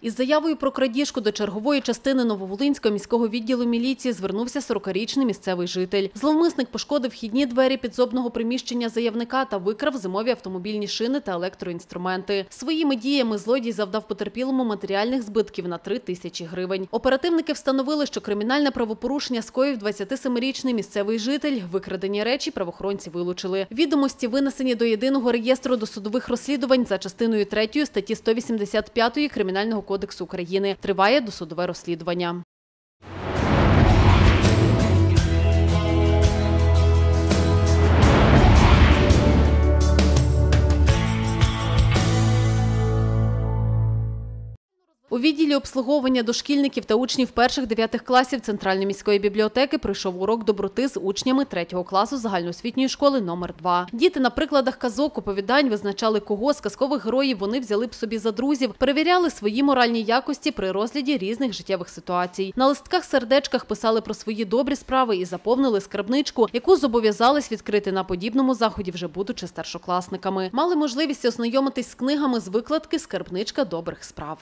Із заявою про крадіжку до чергової частини Нововолинського міського відділу міліції звернувся 40-річний місцевий житель. Зловмисник пошкодив вхідні двері підсобного приміщення заявника та викрав зимові автомобільні шини та електроінструменти. Своїми діями злодій завдав потерпілому матеріальних збитків на 3 тисячі гривень. Оперативники встановили, що кримінальне правопорушення скоїв 27-річний місцевий житель. Викрадені речі правоохоронці вилучили. Відомості винесені до єдиного реєстру досудових розслідувань за частиною 3 статті 185 Кримінального кодексу України. Триває досудове розслідування. У відділі обслуговування дошкільників та учнів перших дев'ятих класів Центральної міської бібліотеки пройшов урок доброти з учнями третього класу загальноосвітньої школи номер 2 Діти на прикладах казок, оповідань визначали, кого з казкових героїв вони взяли б собі за друзів, перевіряли свої моральні якості при розгляді різних життєвих ситуацій. На листках сердечках писали про свої добрі справи і заповнили скарбничку, яку зобов'язались відкрити на подібному заході, вже будучи старшокласниками. Мали можливість ознайомитись з книгами з викладки Скарбничка добрих справ.